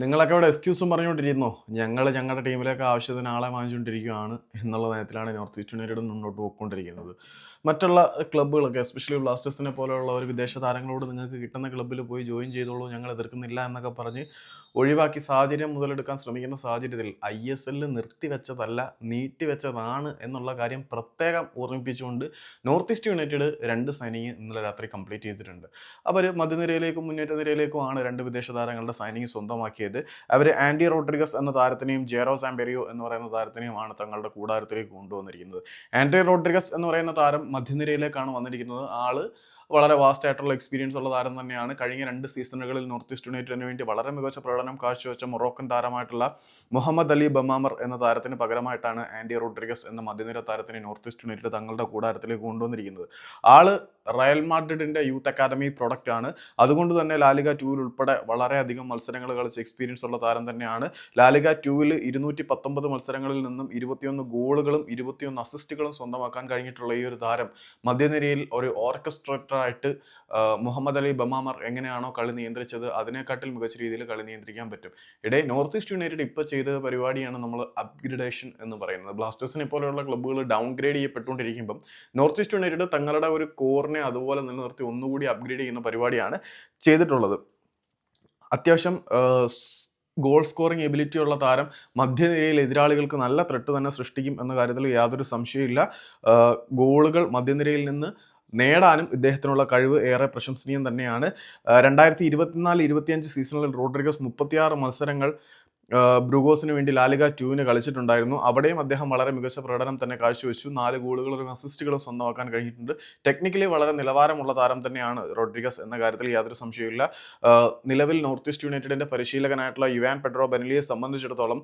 നിങ്ങളൊക്കെ ഇവിടെ എക്സ്ക്യൂസും പറഞ്ഞുകൊണ്ടിരിക്കുന്നു? ഞങ്ങൾ ഞങ്ങളുടെ ടീമിലേക്ക് ആവശ്യത്തിന് ആളെ വാങ്ങിച്ചുകൊണ്ടിരിക്കുകയാണ് എന്നുള്ള നയത്തിലാണ് നോർത്ത് ഈസ്റ്റ് യുണൈറ്റഡ് മുന്നോട്ട് പോയിക്കൊണ്ടിരിക്കുന്നത്. മറ്റുള്ള ക്ലബ്ബുകളൊക്കെ എസ്പെഷ്യലി ബ്ലാസ്റ്റേഴ്സിനെ പോലെയുള്ള ഒരു വിദേശ താരങ്ങളോട് നിങ്ങൾക്ക് കിട്ടുന്ന ക്ലബ്ബിൽ പോയി ജോയിൻ ചെയ്തോളൂ ഞങ്ങൾ എതിർക്കുന്നില്ല എന്നൊക്കെ പറഞ്ഞ് ഒഴിവാക്കി സാഹചര്യം മുതലെടുക്കാൻ ശ്രമിക്കുന്ന സാഹചര്യത്തിൽ ഐ എസ് എല്ലിൽ നിർത്തിവെച്ചതല്ല നീട്ടിവെച്ചതാണ് എന്നുള്ള കാര്യം പ്രത്യേകം ഓർമ്മിപ്പിച്ചുകൊണ്ട് നോർത്ത് ഈസ്റ്റ് യുണൈറ്റഡ് രണ്ട് സൈനിങ് ഇന്നലെ രാത്രി കംപ്ലീറ്റ് ചെയ്തിട്ടുണ്ട്. അവർ മധ്യനിരയിലേക്കും മുന്നേറ്റ നിരയിലേക്കുമാണ് രണ്ട് വിദേശ താരങ്ങളുടെ സൈനിങ് സ്വന്തമാക്കിയത്. അവർ ആൻഡി റോഡ്രിഗസ് എന്ന താരത്തിനെയും ജെറോ സാംബെറിയോ എന്ന് പറയുന്ന താരത്തിനെയുമാണ് തങ്ങളുടെ കൂടാരത്തിലേക്ക് കൊണ്ടുവന്നിരിക്കുന്നത്. ആൻഡ്രി റോഡ്രിഗസ് എന്ന് പറയുന്ന താരം മധ്യനിരയിലേക്കാണ് വന്നിരിക്കുന്നത്. ആൾ വളരെ വാസ്റ്റ് ആയിട്ടുള്ള എക്സ്പീരിയൻസ് ഉള്ള താരം തന്നെയാണ്. കഴിഞ്ഞ രണ്ട് സീസണുകളിൽ നോർത്ത് ഈസ്റ്റ് യുണൈറ്റഡിന് വേണ്ടി വളരെ മികച്ച പ്രകടനം കാഴ്ചവെച്ച മൊറോക്കൻ താരമായിട്ടുള്ള മുഹമ്മദ് അലി ബമാമർ എന്ന താരത്തിന് പകരമായിട്ടാണ് ആൻഡി റോഡ്രിഗസ് എന്ന മധ്യനിര താരത്തിനെ നോർത്ത് ഈസ്റ്റ് യുണൈറ്റഡ് തങ്ങളുടെ കൂടാരത്തിലേക്ക് കൊണ്ടുവന്നിരിക്കുന്നത്. ആൾ റയൽ മാഡ്രിഡിന്റെ യൂത്ത് അക്കാദമി പ്രൊഡക്റ്റ് ആണ്. അതുകൊണ്ട് തന്നെ ലാലിക ടൂവിൽ ഉൾപ്പെടെ വളരെയധികം മത്സരങ്ങൾ കളിച്ച് എക്സ്പീരിയൻസ് ഉള്ള താരം തന്നെയാണ്. ലാലിക ടൂവിൽ ഇരുന്നൂറ്റി പത്തൊമ്പത് മത്സരങ്ങളിൽ നിന്നും ഇരുപത്തിയൊന്ന് ഗോളുകളും ഇരുപത്തിയൊന്ന് അസിസ്റ്റുകളും സ്വന്തമാക്കാൻ കഴിഞ്ഞിട്ടുള്ള ഈ ഒരു താരം മധ്യനിരയിൽ ഒരു ഓർക്കസ്ട്രേറ്ററായിട്ട് മുഹമ്മദ് അലി ബമാമർ എങ്ങനെയാണോ കളി നിയന്ത്രിച്ചത് അതിനെക്കാട്ടിൽ മികച്ച രീതിയിൽ കളി നിയന്ത്രിക്കാൻ പറ്റും. ഇടയിൽ നോർത്ത് ഈസ്റ്റ് യുണൈറ്റഡ് ഇപ്പോൾ ചെയ്ത പരിപാടിയാണ് നമ്മൾ അപ്ഗ്രഡേഷൻ എന്ന് പറയുന്നത്. ബ്ലാസ്റ്റേഴ്സിനെ പോലെയുള്ള ക്ലബ്ബുകൾ ഡൗൺ ഗ്രേഡ് ചെയ്യപ്പെട്ടുകൊണ്ടിരിക്കുമ്പം നോർത്ത് ഈസ്റ്റ് യുണൈറ്റഡ് തങ്ങളുടെ ഒരു കോറിനെ അതുപോലെ നിലനിർത്തി ഒന്നുകൂടി അപ്ഗ്രേഡ് ചെയ്യുന്ന പരിപാടിയാണ് ചെയ്തിട്ടുള്ളത്. അത്യാവശ്യം ഗോൾ സ്കോറിംഗ് എബിലിറ്റി ഉള്ള താരം മധ്യനിരയിൽ എതിരാളികൾക്ക് നല്ല ത്രെട്ട് തന്നെ സൃഷ്ടിക്കും എന്ന കാര്യത്തിൽ യാതൊരു സംശയമില്ല ഗോളുകൾ മധ്യനിരയിൽ നിന്ന് നേടാനും ഇദ്ദേഹത്തിനുള്ള കഴിവ് ഏറെ പ്രശംസനീയം തന്നെയാണ്. രണ്ടായിരത്തി ഇരുപത്തിനാല് ഇരുപത്തിയഞ്ച് സീസണിൽ റോഡ്രിഗസ് മുപ്പത്തിയാറ് മത്സരങ്ങൾ ബ്രൂഗോസിന് വേണ്ടി ലാലിക ടൂവിന് കളിച്ചിട്ടുണ്ടായിരുന്നു. അവിടെയും അദ്ദേഹം വളരെ മികച്ച പ്രകടനം തന്നെ കാഴ്ചവെച്ചു. നാല് ഗോളുകളും അസിസ്റ്റുകളും സ്വന്തമാക്കാൻ കഴിഞ്ഞിട്ടുണ്ട്. ടെക്നിക്കലി വളരെ നിലവാരമുള്ള താരം തന്നെയാണ് റോഡ്രിഗസ് എന്ന കാര്യത്തിൽ യാതൊരു സംശയമില്ല നിലവിൽ നോർത്ത് ഈസ്റ്റ് യുണൈറ്റഡിന്റെ പരിശീലകനായിട്ടുള്ള യുവാൻ പെഡ്രോ ബെനലിയെ സംബന്ധിച്ചിടത്തോളം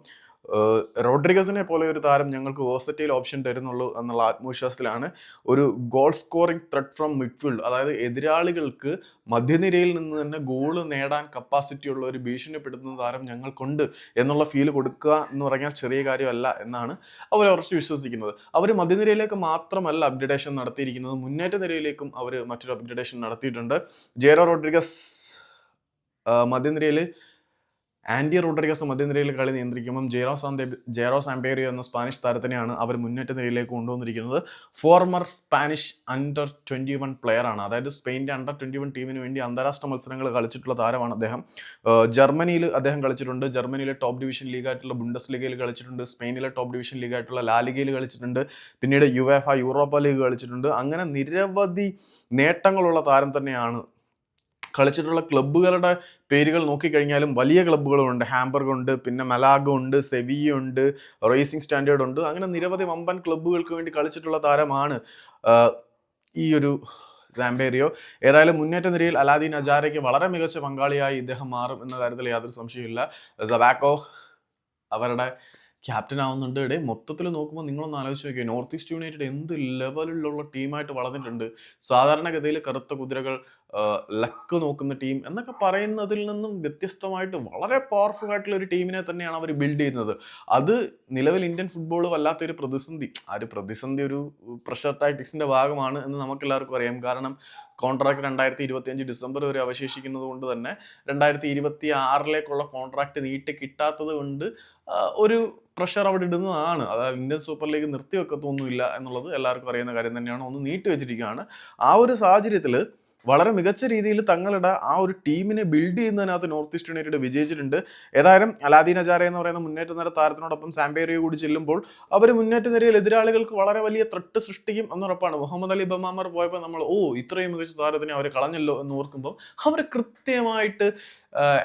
റോഡ്രിഗസിനെ പോലെ ഒരു താരം ഞങ്ങൾക്ക് വേഴ്സറ്റൈൽ ഓപ്ഷൻ തരുന്നുള്ളൂ എന്നുള്ള ആത്മവിശ്വാസത്തിലാണ് ഒരു goal scoring threat from midfield. അതായത് എതിരാളികൾക്ക് മധ്യനിരയിൽ നിന്ന് തന്നെ ഗോൾ നേടാൻ കപ്പാസിറ്റി ഉള്ള ഒരു ഭീഷണിപ്പെടുത്തുന്ന താരം ഞങ്ങൾക്കുണ്ട് എന്നുള്ള ഫീൽ കൊടുക്കുക എന്ന് പറഞ്ഞാൽ ചെറിയ കാര്യമല്ല എന്നാണ് അവർ ഉറച്ച് വിശ്വസിക്കുന്നത്. അവർ മധ്യനിരയിലേക്ക് മാത്രമല്ല അപ്ഗ്രഡേഷൻ നടത്തിയിരിക്കുന്നത്. മുന്നേറ്റ നിരയിലേക്കും അവർ മറ്റൊരു അപ്ഗ്രഡേഷൻ നടത്തിയിട്ടുണ്ട്. ജേറോ റോഡ്രിഗസ് മധ്യനിരയിൽ ആൻഡി റോഡ്രിഗസ് മധ്യനിരയിൽ കളി നിയന്ത്രിക്കുമ്പം ജെറോസ് ആന്തേ ജെറോസ് ആംബേറിയോ എന്ന സ്പാനിഷ് താരത്തിനെയാണ് അവർ മുന്നേറ്റ നിരയിലേക്ക് കൊണ്ടുവന്നിരിക്കുന്നത്. Former Spanish under twenty one player ആണ്. അതായത് സ്പെയിന്റെ അണ്ടർ ട്വന്റി വൺ ടീമിന് വേണ്ടി അന്താരാഷ്ട്ര മത്സരങ്ങൾ കളിച്ചിട്ടുള്ള താരമാണ് അദ്ദേഹം. ജർമ്മനിയിൽ അദ്ദേഹം കളിച്ചിട്ടുണ്ട്. ജർമ്മനിയിലെ ടോപ്പ് ഡിവിഷൻ ലീഗായിട്ടുള്ള ബുണ്ടസ് ലീഗയിൽ കളിച്ചിട്ടുണ്ട്. സ്പെയിനിലെ ടോപ്പ് ഡിവിഷൻ ലീഗായിട്ടുള്ള ലാലിഗയിൽ കളിച്ചിട്ടുണ്ട്. പിന്നീട് യു എഫ് യൂറോപ്പ ലീഗ് കളിച്ചിട്ടുണ്ട്. അങ്ങനെ നിരവധി നേട്ടങ്ങളുള്ള താരം തന്നെയാണ് കളിച്ചിട്ടുള്ള ക്ലബ്ബുകളുടെ പേരുകൾ നോക്കിക്കഴിഞ്ഞാലും വലിയ ക്ലബ്ബുകളുണ്ട്. ഹാംബർഗ് ഉണ്ട് പിന്നെ മലാഗ ഉണ്ട് സെവിയ ഉണ്ട് റേസിംഗ് സ്റ്റാൻഡേർഡ് ഉണ്ട് അങ്ങനെ നിരവധി വമ്പൻ ക്ലബ്ബുകൾക്ക് വേണ്ടി കളിച്ചിട്ടുള്ള താരമാണ് ഈ ഒരു സാംബേരിയോ ഏതായാലും മുന്നേറ്റ നിരയിൽ അലാദീൻ അജാരയ്ക്ക് വളരെ മികച്ച പങ്കാളിയായി ഇദ്ദേഹം മാറും എന്ന കാര്യത്തിൽ യാതൊരു സംശയമില്ല സബാക്കോ അവരുടെ ക്യാപ്റ്റൻ ആവുന്നുണ്ട്. ഇടയിൽ മൊത്തത്തിൽ നോക്കുമ്പോൾ നിങ്ങളൊന്ന് ആലോചിച്ച് നോക്കിയാൽ നോർത്ത് ഈസ്റ്റ് യുണൈറ്റഡ് എന്ത് ലെവലിലുള്ള ടീമായിട്ട് വളർന്നിട്ടുണ്ട്. സാധാരണഗതിയിൽ കറുത്ത കുതിരകൾ ലക്ക് നോക്കുന്ന ടീം എന്നൊക്കെ പറയുന്നതിൽ നിന്നും വ്യത്യസ്തമായിട്ട് വളരെ പവർഫുൾ ആയിട്ടുള്ള ഒരു ടീമിനെ തന്നെയാണ് അവർ ബിൽഡ് ചെയ്യുന്നത്. അത് നിലവിൽ ഇന്ത്യൻ ഫുട്ബോൾ വല്ലാത്തൊരു പ്രതിസന്ധി ആ ഒരു പ്രതിസന്ധി ഒരു പ്രഷർ ടാക്ടിക്സിന്റെ ഭാഗമാണ് എന്ന് നമുക്കെല്ലാവർക്കും അറിയാം. കാരണം കോൺട്രാക്ട് രണ്ടായിരത്തി ഇരുപത്തി അഞ്ച് ഡിസംബർ വരെ അവശേഷിക്കുന്നത് കൊണ്ട് തന്നെ രണ്ടായിരത്തി ഇരുപത്തി ആറിലേക്കുള്ള കോൺട്രാക്ട് നീട്ടി കിട്ടാത്തത് കൊണ്ട് ഒരു പ്രഷർ അവിടെ ഇടുന്നതാണ്. അതായത് ഇന്ത്യൻ സൂപ്പർ ലീഗ് നിർത്തിവെക്കത്തൊന്നുമില്ല എന്നുള്ളത് എല്ലാവർക്കും അറിയുന്ന കാര്യം തന്നെയാണ്. ഒന്ന് നീട്ടി വെച്ചിരിക്കുകയാണ്. ആ ഒരു സാഹചര്യത്തിൽ വളരെ മികച്ച രീതിയിൽ തങ്ങളുടെ ആ ഒരു ടീമിനെ ബിൽഡ് ചെയ്യുന്നതിനകത്ത് നോർത്ത് ഈസ്റ്റ് യുണൈറ്റഡ് വിജയിച്ചിട്ടുണ്ട്. ഏതായാലും അലാദീൻ അജാര എന്ന് പറയുന്ന മുന്നേറ്റ നിര താരത്തിനോടൊപ്പം സാമ്പേരിയോ കൂടി ചെല്ലുമ്പോൾ അവർ മുന്നേറ്റ നിരയിൽ എതിരാളികൾക്ക് വളരെ വലിയ ത്രട്ട് സൃഷ്ടിക്കും എന്നുറപ്പാണ്. മുഹമ്മദ് അലി ബമാമർ പോയപ്പോൾ നമ്മൾ ഓ ഇത്രയും മികച്ച താരത്തിനെ അവർ കളഞ്ഞല്ലോ എന്ന് ഓർക്കുമ്പോൾ അവർ കൃത്യമായിട്ട്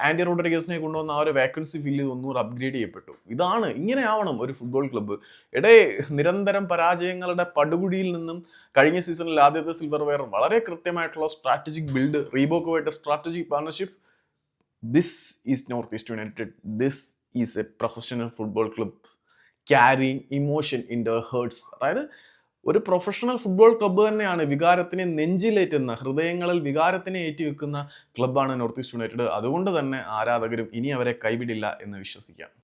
ആൻഡി റോഡ്രിഗസിനെ കൊണ്ടുവന്ന ആ ഒരു വേക്കൻസി ഫില്ല് ചെയ്ത് ഒന്നുകൂടെ അപ്ഗ്രേഡ് ചെയ്യപ്പെട്ടു. ഇതാണ് ഇങ്ങനെ ആവണം ഒരു ഫുട്ബോൾ ക്ലബ്ബ് ഇടേ നിരന്തരം പരാജയങ്ങളുടെ പടുകുടിയിൽ നിന്നും കഴിഞ്ഞ സീസണിൽ ആദ്യത്തെ സിൽവർ വെയർ വളരെ കൃത്യമായിട്ടുള്ള strategic build റീബോക്കുമായിട്ട് strategic partnership this is North East United this is a professional football club carrying emotion in the hearts അതായത് ഒരു പ്രൊഫഷണൽ ഫുട്ബോൾ ക്ലബ്ബ് തന്നെയാണ് വികാരത്തിനെ നെഞ്ചിലേറ്റുന്ന ഹൃദയങ്ങളിൽ വികാരത്തിനെ ഏറ്റുവെക്കുന്ന ക്ലബ്ബാണ് നോർത്ത് ഈസ്റ്റ് യുണൈറ്റഡ് അതുകൊണ്ട് തന്നെ ആരാധകരും ഇനി അവരെ കൈവിടില്ല എന്ന് വിശ്വസിക്കാം.